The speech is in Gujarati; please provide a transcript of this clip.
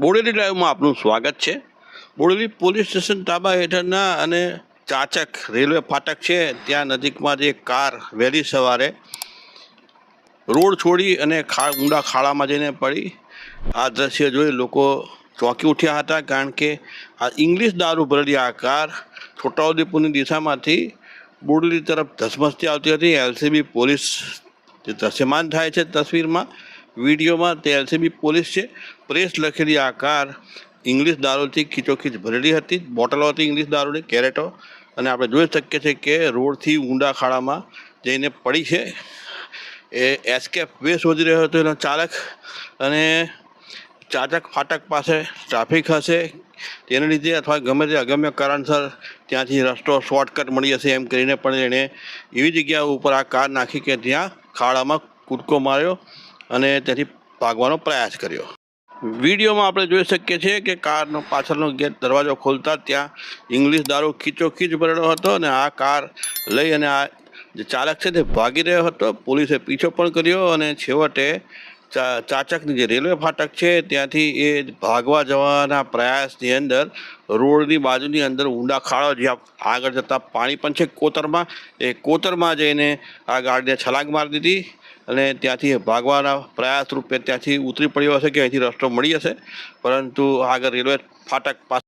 બોડેલી ડ્રાઈવમાં આપનું સ્વાગત છે. બોડેલી પોલીસ સ્ટેશન તાબા હેઠળના અને ચાચક રેલવે ફાટક છે. ત્યાં નજીકમાં જે કાર વહેલી સવારે રોડ છોડી અને ખા, ઊંડા ખાડામાં જઈને પડી. આ દ્રશ્ય જોઈ લોકો ચોંકી ઉઠ્યા હતા કારણ કે આ ઇંગ્લિશ દારૂ ભરેલી આ કાર છોટાઉદેપુરની દિશામાંથી બોડેલી તરફ ધસમસતી આવતી હતી. એલસીબી પોલીસ જે દ્રશ્યમાન થાય છે તસવીરમાં વિડીયોમાં તે એલસીબી પોલીસ છે. પ્રેસ લખેલી આ કાર ઇંગ્લિશ દારૂથી ખીચોખીચ ભરેલી હતી. બોટલો હતી ઇંગ્લિશ દારૂની, કેરેટો. અને આપણે જોઈ શકીએ છીએ કે રોડથી ઊંડા ખાડામાં જઈને પડી છે. એ એસ્કેપ વે શોધી રહ્યો હતો એનો ચાલક. અને ચાચક ફાટક પાસે ટ્રાફિક હશે. તેને લીધે અથવા ગમે તે અગમ્ય કારણસર ત્યાંથી રસ્તો શોર્ટકટ મળી જશે એમ કરીને પણ એણે એવી જગ્યા ઉપર આ કાર નાખી કે ત્યાં ખાડામાં કૂદકો માર્યો. અને ત્યાંથી ભાગવાનો પ્રયાસ કર્યો. વિડીયોમાં આપણે જોઈ શકીએ છીએ કે કારનો પાછળનો ગેટ દરવાજો ખોલતા ત્યાં ઇંગ્લિશ દારૂ ખીચોખીચ ભરેલો હતો અને આ કાર લઈ અને આ જે ચાલક છે તે ભાગી રહ્યો હતો. પોલીસે પીછો પણ કર્યો અને છેવટે ચાચકની જે રેલવે ફાટક છે ત્યાંથી એ ભાગવા જવાના પ્રયાસની અંદર રોડની બાજુની અંદર ઊંડા ખાડો જ્યાં આગળ જતાં પાણી પણ છે કોતરમાં. એ કોતરમાં જઈને આ ગાડીને છલાંગ મારી દીધી. અને ત્યાંથી ભાગવાના પ્રયાસ રૂપે ત્યાંથી ઉતરી પડ્યો હશે કે અહીંથી રસ્તો મળી જશે પરંતુ આગળ રેલવે ફાટક પાસે